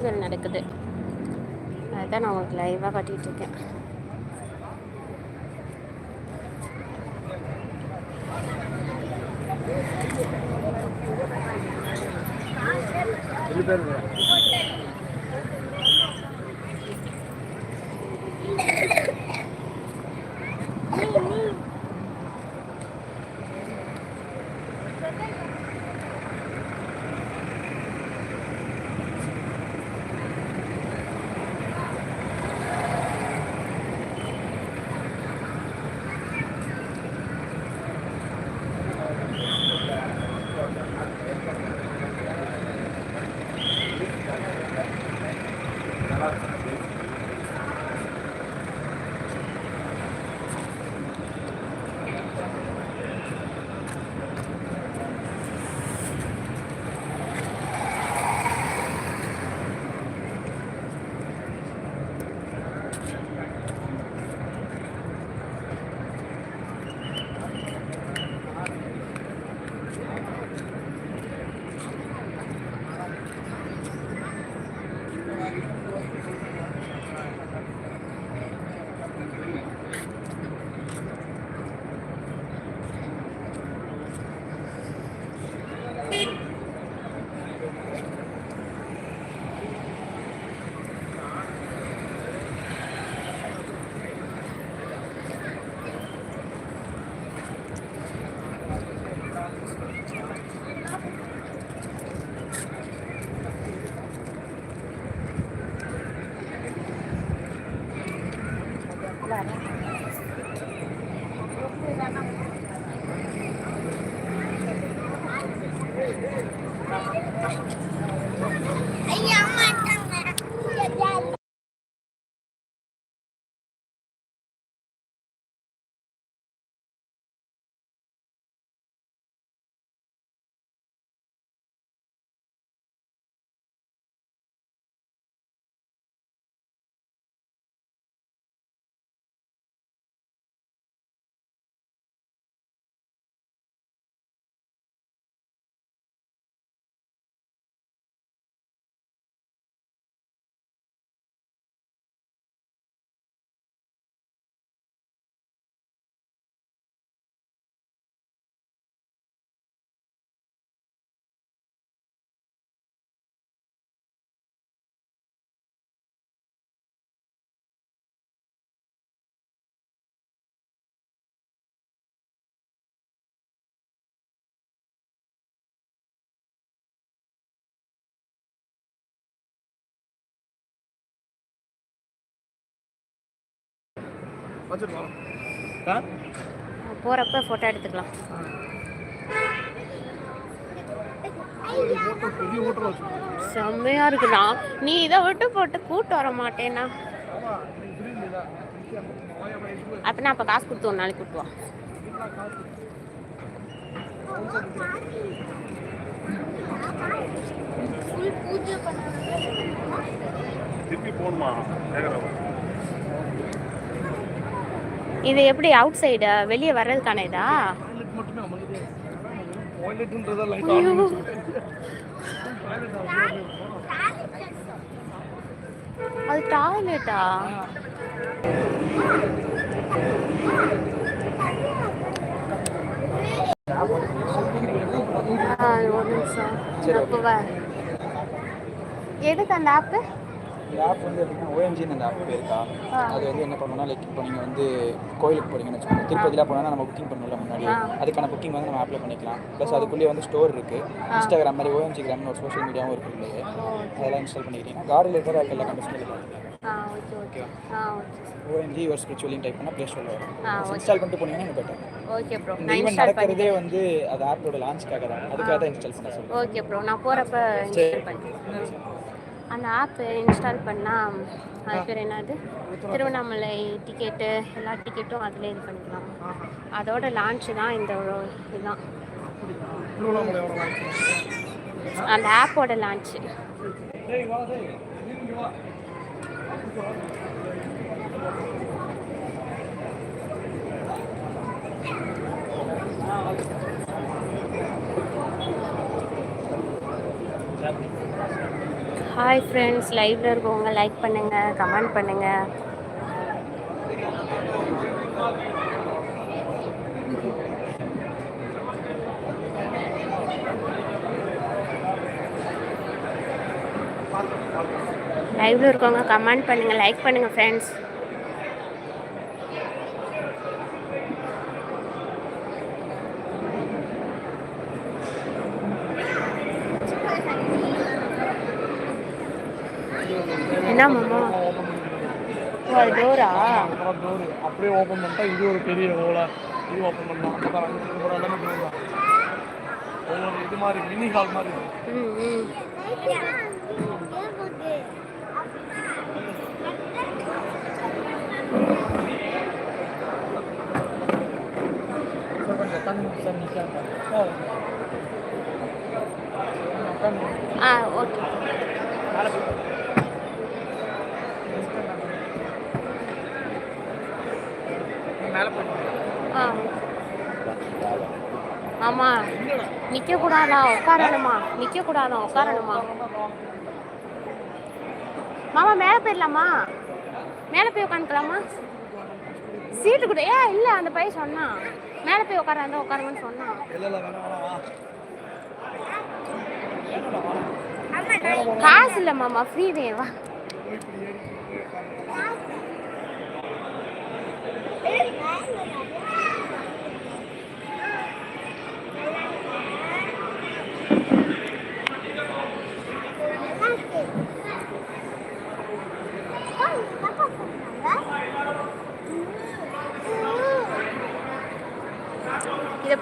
நடக்குது. அதுதான் நான் உங்களுக்கு லைவாக காட்டிகிட்ருக்கேன் இருக்கேன். நல்லா இருக்குது போகிறப்ப ஃபோட்டோ எடுத்துக்கலாம். செம்மையா இருக்குண்ணா நீ இதை விட்டு போட்டு கூட்டு வர மாட்டேன்னா? அப்ப நான் அப்ப காசு கொடுத்து ஒரு நாளைக்கு கூட்டு வா. திருப்பி போகணுமா? இது எப்படி அவுட் சைடு வெளியே வர்றதுக்கான இதா. அது டாய்லெட்டா ஒரு நிமிஷம். எதுக்கு அந்த ஆப்பு இந்த ஆப் வந்து எப்படின்னா ஓஎம்ஜின்னு அந்த ஆப் இருக்கா. அது வந்து என்ன பண்ணணும்னா லைக் இப்போ நீங்கள் வந்து கோயிலுக்கு போறீங்கன்னு வச்சுக்கோங்க. திருப்பதிலாம் போனால் நம்ம புக்கிங் பண்ணல முன்னாடி. அதுக்கான புக்கிங் வந்து நம்ம ஆப்ல பண்ணிக்கலாம். ப்ளஸ் அதுக்குள்ளேயே வந்து ஸ்டோர் இருக்கு. இன்ஸ்டாகிராம் மாதிரி ஓஎம்ஜி கிராம்னு ஒரு சோஷியல் மீடியாவும் இருக்கு உள்ளே அதெல்லாம் இன்ஸ்டால் பண்ணிக்கிட்டீங்கன்னா காரில் இருக்கிற எல்லா கண்டிஷன் ஆ ஓகே ஓஎம்ஜி ஒரு ஸ்பிரிச்சுவலிங் டைப் பண்ணால் ப்ளே ஸ்டோரில் வரும். இன்ஸ்டால் பண்ணிட்டு போனீங்கன்னா பெட்டர் ஓகே ப்ரோ இந்த நான் ஈவெண்ட் நடக்கிறதே வந்து அது ஆப்போட லான்ச்க்காக தான். அதுக்காக தான் இன்ஸ்டால் பண்ண ஓகே ப்ரோ நான் போகிறப்ப இன்ஸ்டால் பண்ணிட்டேன் அந்த ஆப்பு இன்ஸ்டால் பண்ணால் அது பேர் என்னது? திருவண்ணாமலை டிக்கெட்டு எல்லா டிக்கெட்டும் அதில் இது பண்ணிக்கலாம். அதோட லான்ச்சு தான் இந்த இதுதான். அந்த ஆப்போட லான்ச்சு டேய் ஹாய் ஃப்ரெண்ட்ஸ் லைவ்ல இருக்கவங்க லைக் பண்ணுங்க கமெண்ட் பண்ணுங்க. லைவ்ல இருக்கவங்க கமெண்ட் பண்ணுங்க லைக் பண்ணுங்க ஃப்ரெண்ட்ஸ் என்ன மாமா? அது டோரா? அப்புறம் டோரு. அப்படியே ஓப்பன் பண்ணிட்டா இது ஒரு பெரிய ஓலா இது ஓப்பன் பண்ணலாம். பாரு, அங்க இருக்கிற எல்லாமே டோர் தான். ஒவ்வொரு இது மாதிரி மினி ஹால் மாதிரி. இருக்கும் ம் ம் சார் கொஞ்சம் உட்காந்து சார் நிற்காங்க உட்காந்து ஆ ஓகே மேலே போய் மேலே போய் ஆ ஆமா நிக்க கூடாதா உட்காரணுமா? நிக்க கூடாதா உட்காரணுமா? மாமா மேலே போயிடலாமா? மேலே போய் உட்காந்துக்கலாமா? சீட்டு கூட. ஏ இல்லை அந்த பையன் சொன்னான் மேலே போய் உட்காராந்தா உட்காருங்கன்னு சொன்னான் காசு இல்லை மாமா ஃப்ரீ வேவா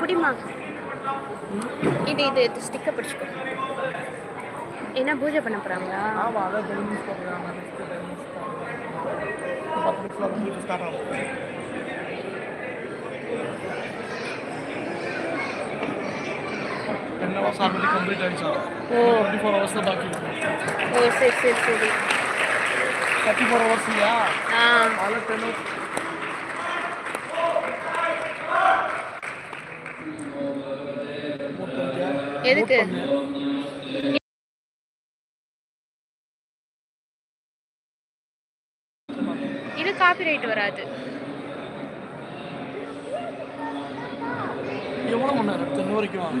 பிடிமா? இது இது இது ஸ்டிக்கை பிடிச்சிக்கோ. என்ன பூஜை பண்ண போகிறாங்களா ஓ. டுவெண்ட்டி ஃபோர் ஹவர்ஸ் தான் பாக்கி இருக்கு. ஓ சரி சரி சரி. தேர்ட்டி ஃபோர் ஹவர்ஸ் இல்லையா? ஆ. அதில் டென் ஹவர்ஸ் எதுக்கு? இது காப்பிரைட் வராது. எவ்வளோ மணி நேரம்? வரைக்கும்.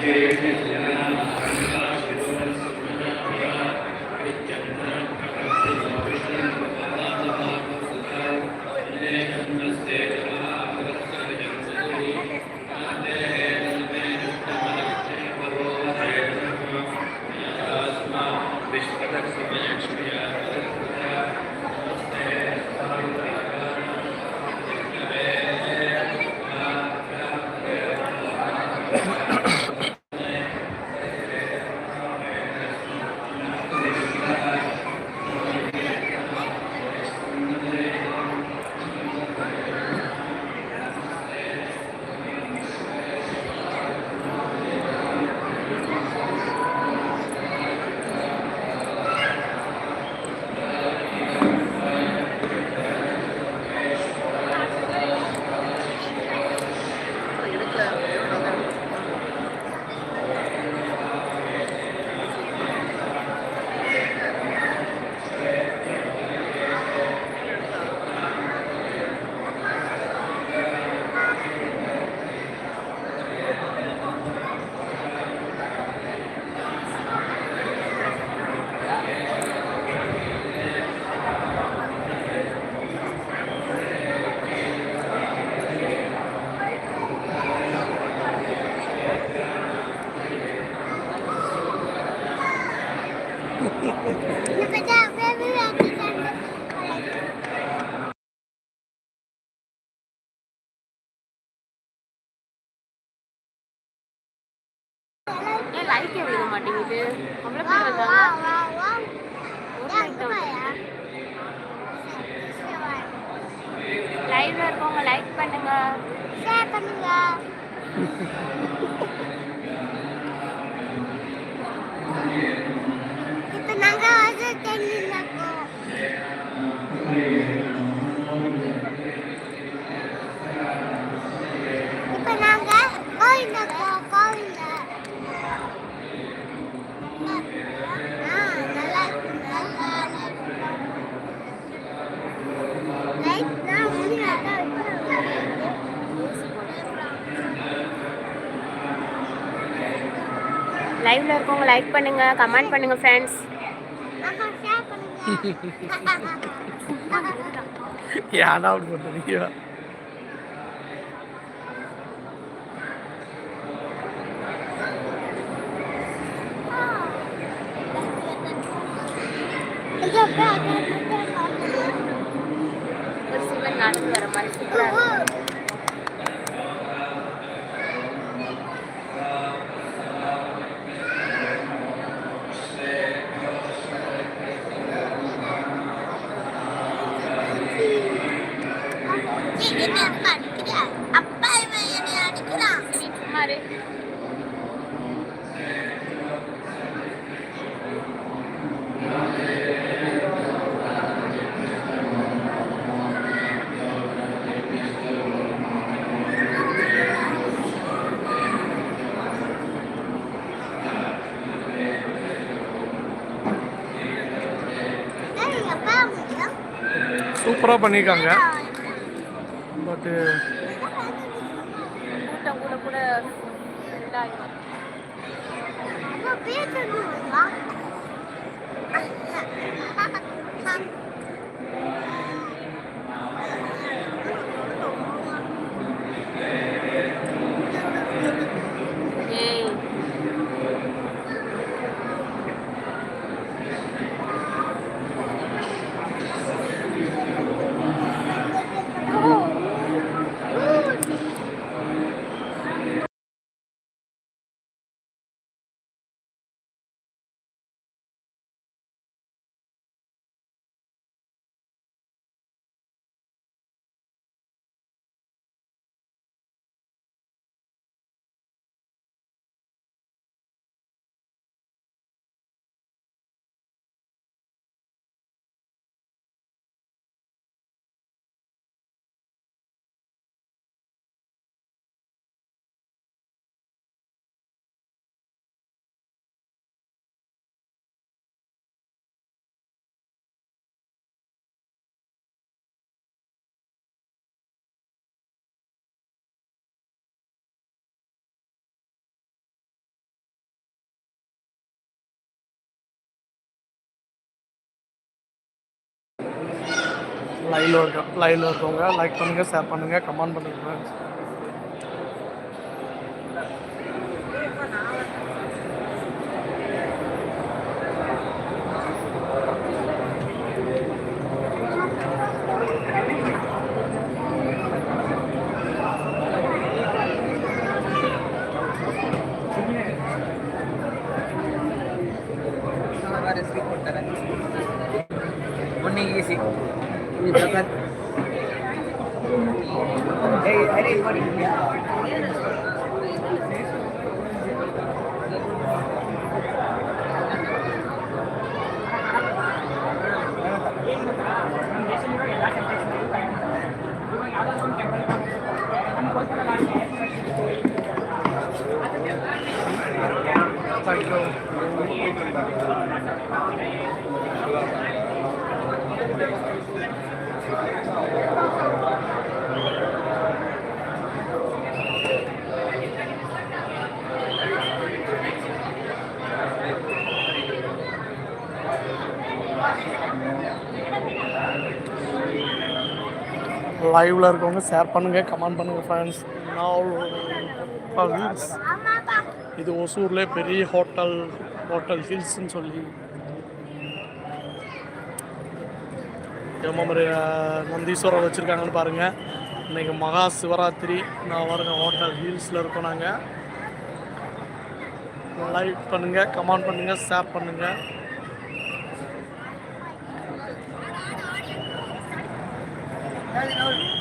Yeah. பிடிச்சிருக்கவங்க லைக் பண்ணுங்க கமெண்ட் பண்ணுங்க ஃப்ரெண்ட்ஸ் ஏன்னா அப்படி பண்ணுறீங்க Yeah, சூப்பராக பண்ணியிருக்காங்க பட்டு uh, கூட கூட லைவில் இருக்க லைவில் இருக்கவங்க லைக் பண்ணுங்கள் ஷேர் பண்ணுங்கள் கமெண்ட் பண்ணுங்கள் Hey, anybody? here? லைவில் இருக்கவங்க ஷேர் பண்ணுங்கள் கமெண்ட் பண்ணுங்கள் ஃப்ரெண்ட்ஸ் வீல்ஸ் இது ஒசூரில் பெரிய ஹோட்டல் ஹோட்டல் ஹில்ஸ்ன்னு சொல்லி. மாதிரி நந்தீஸ்வரம் வச்சுருக்காங்கன்னு பாருங்கள் இன்னைக்கு மகா சிவராத்திரி. நான் வருங்க ஹோட்டல் ஹில்ஸில் இருக்கோம் நாங்கள் லைக் பண்ணுங்கள் கமெண்ட் பண்ணுங்கள் ஷேர் பண்ணுங்கள் Charlie Nolan.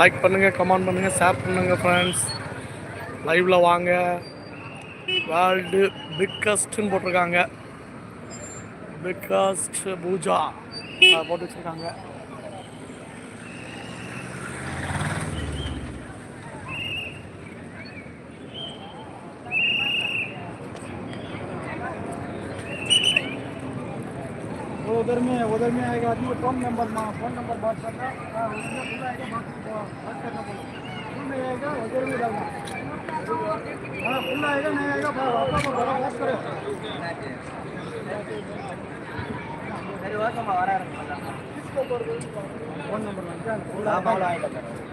லைக் பண்ணுங்கள் கமெண்ட் பண்ணுங்கள் ஷேர் பண்ணுங்கள் ஃப்ரெண்ட்ஸ் லைவில் வாங்க. வேர்ல்டு பிக்கஸ்ட்னு போட்டிருக்காங்க. பிக்கஸ்ட் பூஜா. போட்டு வச்சுருக்காங்க. उधर में उधर में आएगा आदमी फ़ोन नंबर माँ फ़ोन नंबर बात करना हाँ। बात करना नहीं आएगा उधर में डालना हाँ खुला आएगा नहीं आएगा को बड़ा बात करें। फ़ोन नंबर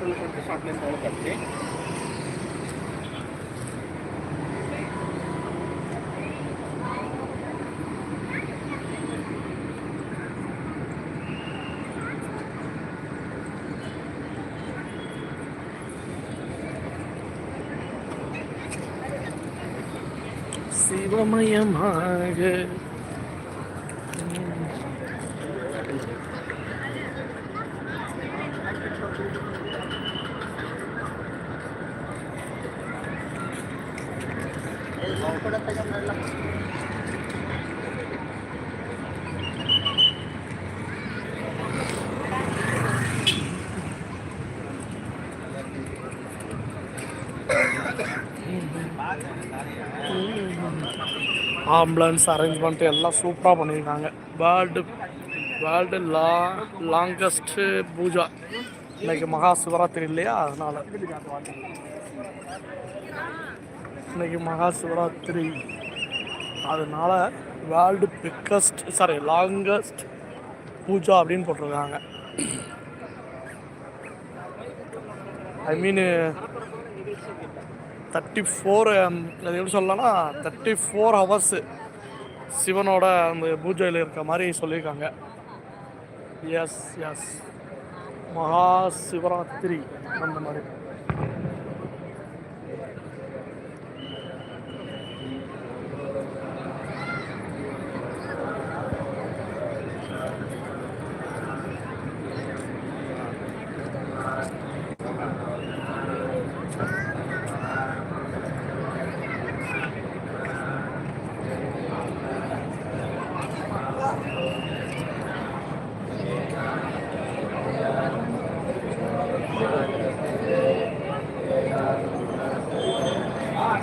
खुला आएगा சிவமயமாக ஆம்புலன்ஸ் அரேஞ்ச்மெண்ட் எல்லாம் சூப்பராக பண்ணியிருக்காங்க. வேர்ல்டு வேர்ல்டு லா லாங்கஸ்ட்டு பூஜா. இன்னைக்கு மகா சிவராத்திரி இல்லையா? அதனால். இன்னைக்கு மகா சிவராத்திரி. அதனால் world biggest sorry longest puja அப்படின்னு போட்டிருக்காங்க. I mean thirty four um, அது எப்படி சொல்லலாம்னா தேர்ட்டி ஃபோர் ஹவர்ஸு சிவனோட அந்த பூஜையில் இருக்க மாதிரி சொல்லியிருக்காங்க. எஸ் எஸ் மகா சிவராத்திரி அந்த மாதிரி.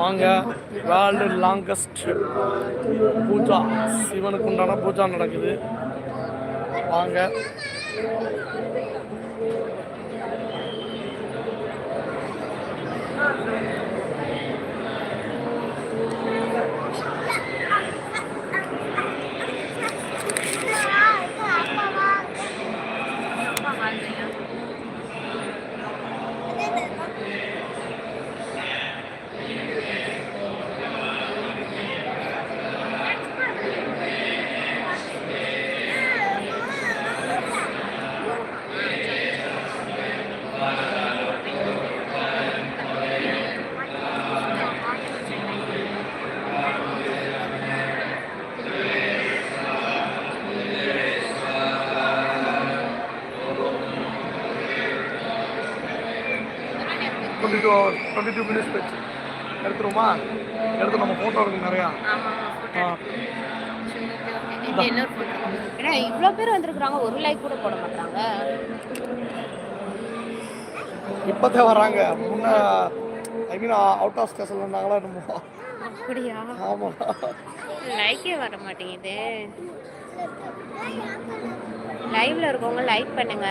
வாங்க. World longest puja. சிவனுக்கு உண்டான பூஜா நடக்குது. வாங்க. Twenty two twenty two minutes போச்சு எடுத்துருமா எடுத்து நம்ம ஃபோட்டோ எடுக்கணும் நிறையா. ஏன்னா இவ்வளோ பேர் வந்திருக்கிறாங்க ஒரு லைக் கூட போட மாட்டாங்க. இப்போதான் வராங்க. முன்ன ஐ மீன் அவுட் ஆஃப் ஸ்டேஷனில் இருந்தாங்களா என்னமோ. அப்படியா? ஆமாம் லைக்கே வர மாட்டேங்குது. லைவ்ல இருக்கவங்க லைக் பண்ணுங்க.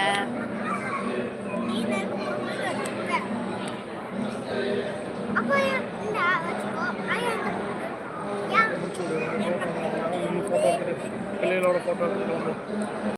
அப்போ ஃபோட்டோ பிள்ளைகளோட